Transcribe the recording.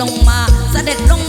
ลงมาเสด็จลง